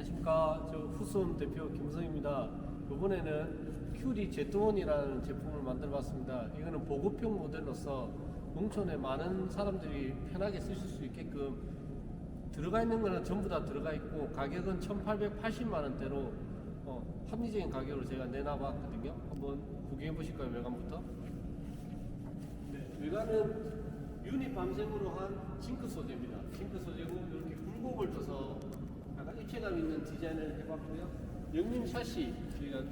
안녕하십니까. 저 후손 대표 김성입니다. 이번에는 큐리 제트원이라는 제품을 만들어 봤습니다. 이거는 보급형 모델로서 농촌에 많은 사람들이 편하게 쓰실 수 있게끔 들어가 있는 거는 전부 다 들어가 있고 가격은 1,880만 원대로 어, 합리적인 가격으로 제가 내놔봤거든요. 한번 구경해 보실까요, 외관부터? 네, 외관은 유니 밤색으로 한 징크 소재입니다. 징크 소재고 이렇게 굴곡을 줘서 입체감 있는 디자인을 해봤고요. 영림 샷시 저희가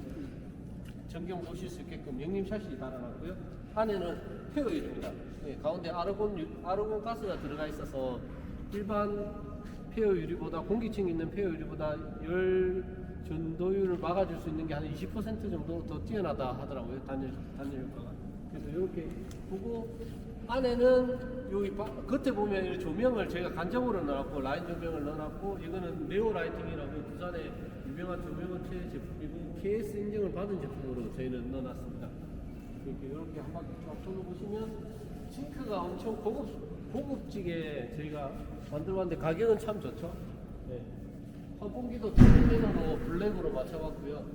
전경 보실 수 있게끔 영림 샷시 달아놨고요. 안에는 페어율입니다. 네, 가운데 아르곤 유- 아르곤 가스가 들어가 있어서 일반 폐어 유리보다 공기층 있는 폐어 유리보다 열 전도율을 막아줄 수 있는 게 한 20% 정도 더 뛰어나다 하더라고요 단열 단열 효과가. 그래서 이렇게 보고 안에는 여기 바- 겉에 보면 이 조명을 저희가 간접으로 넣어놨고 라인 조명을 넣어놨고 이거는 네오 라이팅이라고 부산의 유명한 조명업체 제품이고 KS 인증을 받은 제품으로 저희는 넣어놨습니다. 이렇게 이렇게 한 바퀴 쫙 돌아보시면 싱크가 엄청 고급 고급지게 저희가 만들어봤는데 가격은 참 좋죠. 네. 환풍기도 트림면으로 블랙으로 맞춰봤고요.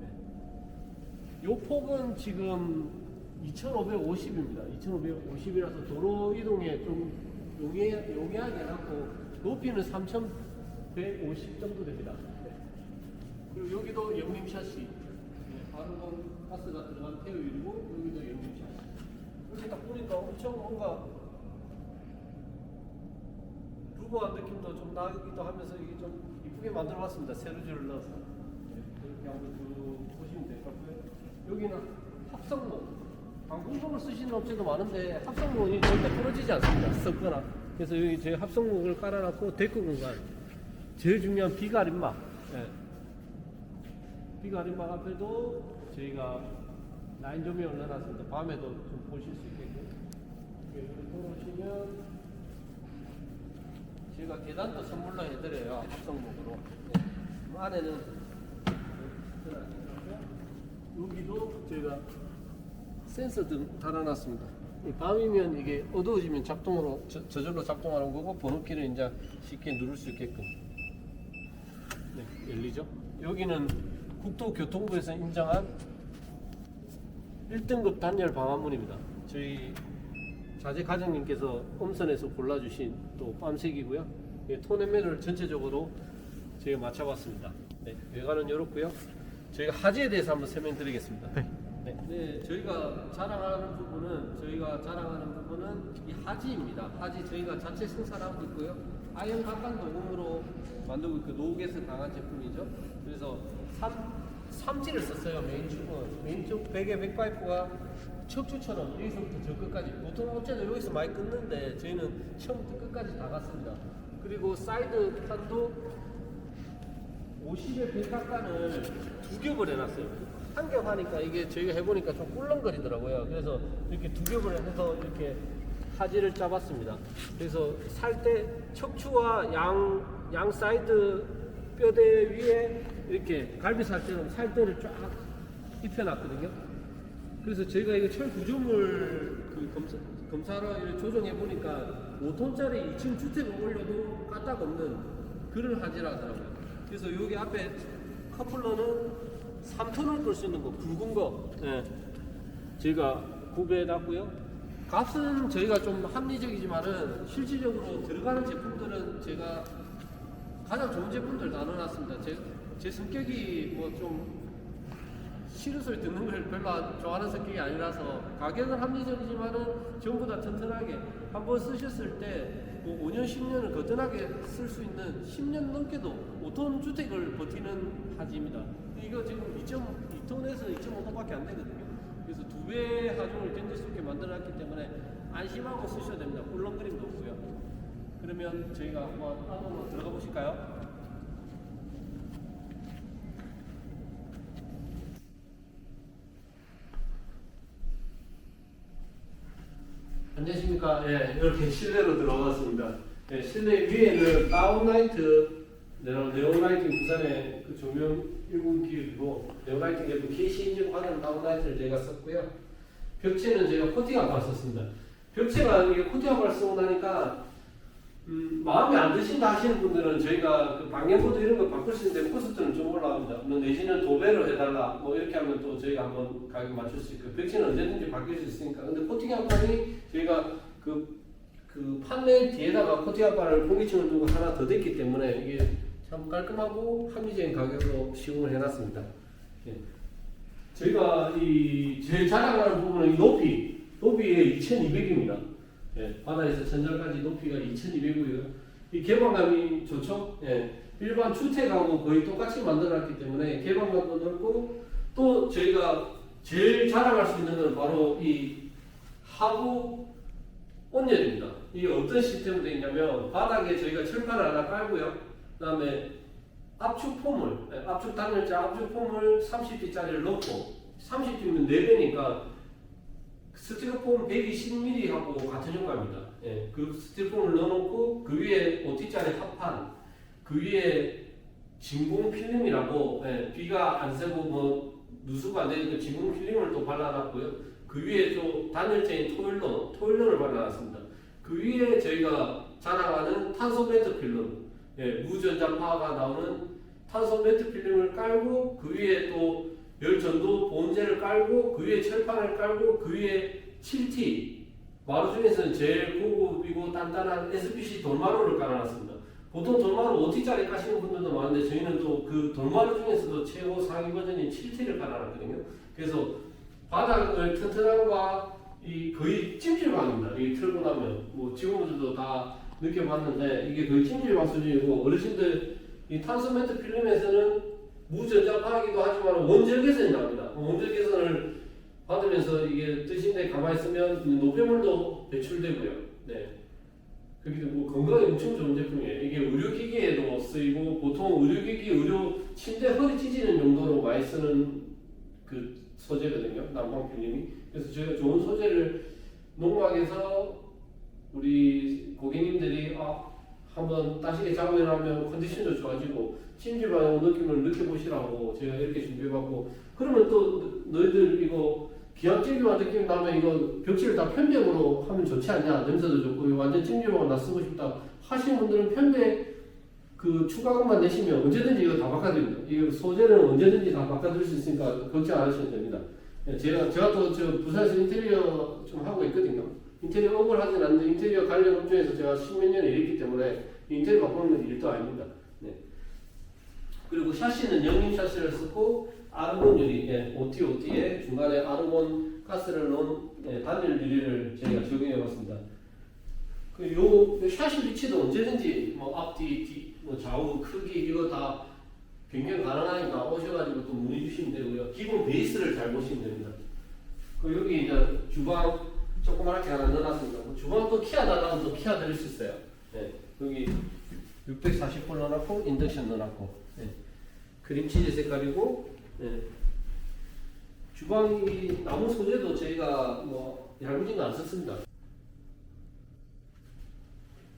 네. 요 폭은 지금 2,550입니다. 2,550이라서 도로 이동에 좀 용이하게 해놨고 높이는 3,150 정도 됩니다. 네. 그리고 여기도 영림 샷시. 네, 아르곤 가스가 들어간 태우율이고 여기도 영림 샷시. 이렇게 딱 보니까 엄청 뭔가 루버한 느낌도 좀 나기도 하면서 이게 좀 이쁘게 만들어 봤습니다. 세로줄을 넣어서 네, 이렇게 한번 쭉 보시면 될 것 같고요. 여기는 합성목. 방풍목을 쓰시는 업체도 많은데 합성목이 절대 부러지지 않습니다. 썩거나. 그래서 여기 저희 합성목을 깔아놨고 데크 공간. 제일 중요한 비가림막. 예. 비가림막 앞에도 저희가 라인 조명을 넣어놨습니다. 밤에도 좀 보실 수 있게끔. 들어오시면 저희가 계단도 선물로 해드려요 합성목으로 네. 그 안에는 여기도 저희가 센서 등 달아놨습니다 이 밤이면 이게 어두워지면 작동으로 저, 저절로 작동하는 거고 번호키를 이제 쉽게 누를 수 있게끔 네, 열리죠 여기는 국토교통부에서 인정한 1등급 단열 방화문입니다 저희 자재 과장님께서 엄선해서 골라주신 또 빰색이고요. 예, 톤앤매를 전체적으로 저희가 맞춰봤습니다. 네, 외관은 이렇고요. 저희가 하지에 대해서 한번 설명드리겠습니다. 네. 네, 네, 저희가 자랑하는 부분은 저희가 자랑하는 부분은 이 하지입니다. 하지 저희가 자체 생산하고 있고요. 아연 각각 녹음으로 만들고 있고 노후에서 강한 제품이죠. 그래서 삼, 삼지를 썼어요 메인 축은 메인 쪽 베개 백파이프가 척추처럼 여기서부터 저 끝까지 보통 업체는 여기서 많이 끊는데 저희는 처음부터 끝까지 다 갔습니다. 그리고 사이드 판도 50의 백각관을 두 겹을 해놨어요. 한 겹 하니까 이게 저희가 해보니까 좀 꿀렁거리더라고요. 그래서 이렇게 두 겹을 해서 이렇게 하지를 짜봤습니다. 그래서 살 때 척추와 양, 양 사이드 뼈대 위에 이렇게 갈비살처럼 살대를 쫙 입혀놨거든요. 그래서 저희가 이거 철 구조물 그 검사, 검사로 조정해 보니까 5톤짜리 2층 주택을 올려도 까딱 없는 그런 하지라 하더라고요. 그래서 여기 앞에 커플러는 3톤을 끌 수 있는 거, 굵은 거, 예. 저희가 구비해 놨고요. 값은 저희가 좀 합리적이지만은 실질적으로 들어가는 제품들은 제가 가장 좋은 제품들 다 넣어놨습니다. 제, 제 성격이 뭐 좀 소리 듣는 걸 별로 안 좋아하는 성격이 아니라서 가격은 합리적이지만은 전부 다 튼튼하게 한 번 쓰셨을 때 뭐 5년 10년을 거뜬하게 쓸 수 있는 10년 넘게도 5톤 주택을 버티는 하지입니다. 이거 지금 2.2톤에서 2.5톤밖에 안 되거든요. 그래서 두배 하중을 견딜 수 있게 만들어놨기 때문에 안심하고 쓰셔야 됩니다. 꿀렁거림도 없고요. 그러면 저희가 한번 안으로 들어가 보실까요? 안녕하십니까. 예, 이렇게 실내로 들어갔습니다. 예, 실내 위에는 다운라이트, 네오- 네오라이팅 부산의 그 조명 1군기이고 네오라이팅에도 KC 인증 받은 다운라이트를 제가 썼고요. 벽체는 제가 코팅압발 썼습니다. 벽체가 이게 코팅압발 쓰고 나니까 음, 마음에 안 드신다 하시는 분들은 저희가 그 방향코드 이런 거 바꿀 수 있는데 코스트는 좀 올라갑니다. 뭐 내지는 도배로 해달라 뭐 이렇게 하면 또 저희가 한번 가격 맞출 수 있고 벽지는 언제든지 바뀔 수 있으니까 근데 코팅 합판이 저희가 그, 그 판넬 뒤에다가 코팅 합판을 공기층을 두고 하나 더 됐기 때문에 이게 참 깔끔하고 합리적인 가격으로 시공을 해놨습니다. 예. 저희가 이 제일 자랑하는 부분은 이 높이 높이에 2200입니다. 예, 바다에서 천장까지 높이가 2,200이고요. 이 개방감이 좋죠. 예, 일반 주택하고 거의 똑같이 만들어놨기 때문에 개방감도 넓고 또 저희가 제일 자랑할 수 있는 건 바로 이 하부 온열입니다. 이게 어떤 시스템으로 되어 있냐면 바닥에 저희가 철판을 하나 깔고요. 그 다음에 압축 폼을 예, 압축 단열재 압축 폼을 30T짜리를 넣고 30T면 4배니까 스티로폼 120mm하고 같은 효과입니다. 예, 그 스티로폼을 넣어놓고 그 위에 5T짜리 합판, 그 위에 진공 필름이라고 예, 비가 안 새고 뭐 누수가 안 되니까 진공 필름을 또 발라놨고요. 그 위에 또 단열재인 토일러, 토일러를 발라놨습니다. 그 위에 저희가 자랑하는 탄소 매트 필름, 예, 무전자파가 나오는 탄소 매트 필름을 깔고 그 위에 또 열전도 본재를 깔고 그 위에 철판을 깔고 그 위에 7T 마루 중에서는 제일 고급이고 단단한 SPC 돌마루를 깔아놨습니다. 보통 돌마루 5T짜리 까시는 분들도 많은데 저희는 또 그 돌마루 중에서도 최고 상위 버전인 7T를 깔아놨거든요. 그래서 바닥을 튼튼함과 이 거의 찜질방입니다. 이 틀고 나면 뭐 직원들도 다 느껴봤는데 이게 거의 찜질방 수준이고 어르신들 이 탄소 매트 필름에서는 무전자파이기도 하지만 원적 개선이 나옵니다. 원적 개선을 받으면서 이게 뜨신데 가만히 있으면 노폐물도 배출되고요. 네. 그렇기 때문에 뭐 건강에 엄청 좋은 제품이에요. 이게 의료기기에도 쓰이고 보통 의료기기, 의료 침대 허리 찢이는 용도로 많이 쓰는 그 소재거든요. 난방 필름이. 그래서 저희가 좋은 소재를 농막에서 우리 고객님들이 아, 한번 따시게 작업해놓으면 컨디션도 좋아지고 찜질방의 느낌을 느껴보시라고 제가 이렇게 준비해봤고 그러면 또 너희들 이거 기왕 찜질방 느낌 나면 이거 벽지를 다 편백으로 하면 좋지 않냐? 냄새도 좋고 완전 찜질방을 나 쓰고 싶다 하시는 분들은 편백 그 추가금만 내시면 언제든지 이거 다 바꿔드립니다. 이거 소재는 언제든지 다 바꿔드릴 수 있으니까 걱정 안 하셔도 됩니다. 예, 제가 제가 또 저 부산에서 인테리어 좀 하고 있거든요 인테리어 업을 하진 않는데 인테리어 관련 업종에서 제가 십몇 년을 일했기 때문에 인테리어 바꾸는 건 일도 아닙니다 네. 그리고 샤시는 영림 샤시를 쓰고 아르곤 유리, 예, OT, OT에 중간에 아르곤 가스를 넣은 예, 단열 유리를 저희가 적용해 봤습니다. 그요 요 샤시 위치도 언제든지 뭐 앞뒤, 뒤, 뭐 좌우 크기 이거 다 변경 가능하니까 오셔가지고 또 문의 주시면 되고요. 기본 베이스를 잘 보시면 됩니다. 그 여기 이제 주방 조그맣게 하나 넣어놨습니다. 뭐 주방도 키아 달라면 또 키아 드릴 수 있어요. 예, 여기 640V 넣어놨고 인덕션 넣어놨고 예. 크림치즈 색깔이고 예. 주방 이 나무 소재도 저희가 뭐 얇은 거안 썼습니다.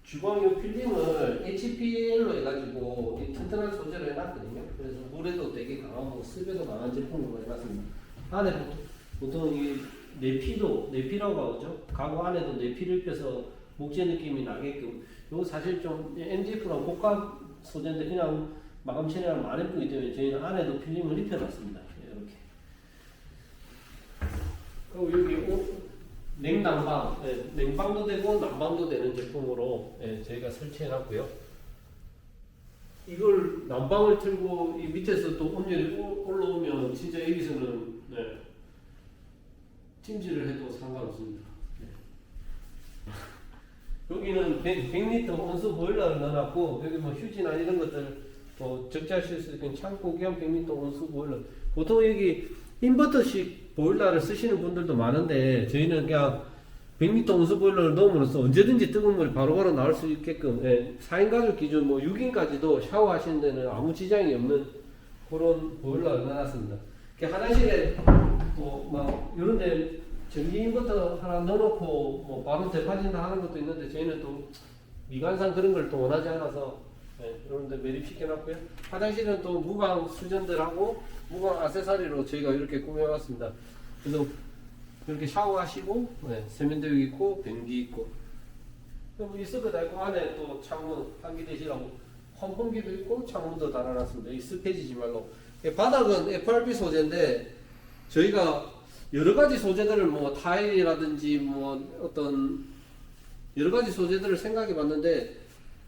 주방 요 필름을 HPL로 해가지고 이 튼튼한 소재로 해놨거든요. 그래서 물에도 되게 강하고 습에도 강한 제품으로 해놨습니다. 안에 보통 이 내피도 내피라고 하죠. 가구 안에도 내피를 껴서 목재 느낌이 나게끔. 이거 사실 좀 MDF랑 고가 소재인데 그냥 마감 처리하면 안 예쁘기 때문에 저희는 안에도 필름을 입혀놨습니다. 이렇게. 그리고 여기 오- 냉난방, 예, 냉방도 되고 난방도 되는 제품으로 예, 저희가 설치해놨고요. 이걸 난방을 틀고 이 밑에서 또 온열이 오- 올라오면 진짜 여기서는 네, 찜질을 해도 상관없습니다. 네. 여기는 100, 100리터 온수 보일러를 넣어놨고 여기 뭐 휴지나 이런 것들 뭐 적재하실 수 있는 창고 겸 100리터 온수 보일러 보통 여기 인버터식 보일러를 쓰시는 분들도 많은데 저희는 그냥 100리터 온수 보일러를 넣음으로써 언제든지 뜨거운 물이 바로바로 나올 수 있게끔 예, 4인 가족 기준 뭐 6인까지도 샤워하시는 데는 아무 지장이 없는 그런 보일러를 넣어놨습니다. 화장실에 또막 이런 데 전기 인버터 하나 넣어놓고 뭐 바로 대파진다 하는 것도 있는데 저희는 또 미관상 그런 걸 또 원하지 않아서 네, 이런 데 매립시켜놨고요. 화장실은 또 무광 수전들하고 무광 아세사리로 저희가 이렇게 꾸며봤습니다. 그래서 이렇게 샤워하시고 네, 세면대기 있고 변기 있고 그럼 이 스크 달고 안에 또 창문 환기 되시라고 환풍기도 있고 창문도 달아놨습니다. 익숙해지지 말로. 이 바닥은 FRP 소재인데 저희가 여러 가지 소재들을 뭐 타일이라든지 뭐 어떤 여러 가지 소재들을 생각해 봤는데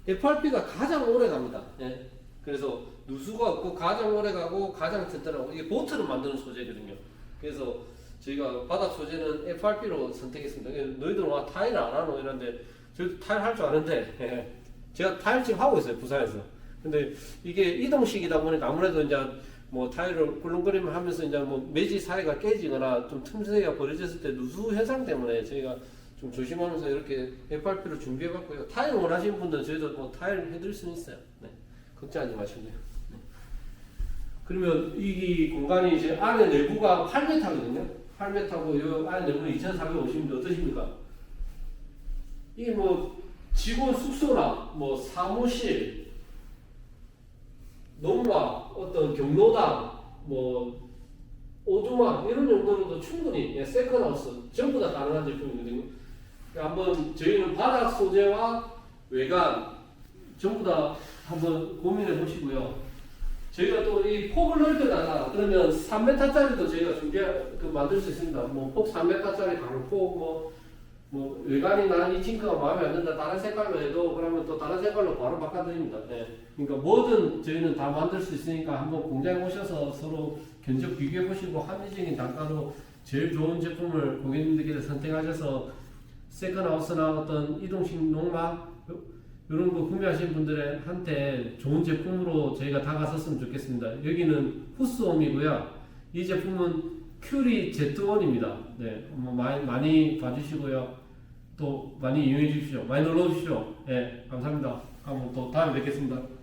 FRP가 가장 오래 갑니다. 예. 그래서 누수가 없고 가장 오래 가고 가장 튼튼하고 이게 보트를 만드는 소재거든요. 그래서 저희가 바닥 소재는 FRP로 선택했습니다. 너희들은 와 타일 안 하노 이런데 저도 타일 할 줄 아는데 예. 제가 타일 지금 하고 있어요 부산에서. 근데 이게 이동식이다 보니까 아무래도 이제 뭐 타일을 꿀렁거리면 하면서 이제 뭐 매지 사이가 깨지거나 좀 틈새가 벌어졌을 때 누수 현상 때문에 저희가 좀 조심하면서 이렇게 FRP를 준비해 봤고요. 타일 원하시는 분들은 저희도 뭐 타일 해드릴 수는 있어요. 네. 걱정하지 마시고요. 네. 그러면 이 공간이 이제 안에 내부가 8m거든요. 8m고 요 안에 내부 2,450도 어떠십니까? 이게 뭐 직원 숙소나 뭐 사무실, 농막, 어떤 경로당, 뭐 오두막 이런 정도로도 충분히 예, 세컨하우스 전부 다 가능한 제품이거든요. 그러니까 한번 저희는 바닥 소재와 외관 전부 다 한번 고민해 보시고요. 저희가 또 이 폭을 넓혀다가 그러면 3m짜리도 저희가 준비 그 만들 수 있습니다. 뭐 폭 3m짜리 강폭 뭐, 뭐 외관이나 이 징크가 마음에 안 든다 다른 색깔로 해도 그러면 또 다른 색깔로 바로 바꿔드립니다. 네. 그러니까 뭐든 저희는 다 만들 수 있으니까 한번 공장에 오셔서 서로 견적 비교해 보시고 합리적인 단가로 제일 좋은 제품을 고객님들께서 선택하셔서 세컨하우스나 어떤 이동식 농막 이런 거 구매하시는 분들한테 좋은 제품으로 저희가 다가섰으면 좋겠습니다. 여기는 후스홈이고요. 이 제품은 큐리 Z1입니다. 네, 뭐 많이, 많이 봐주시고요. 또 많이 이용해 주십시오. 많이 놀러 오십시오. 네, 감사합니다. 그럼 또 다음에 뵙겠습니다.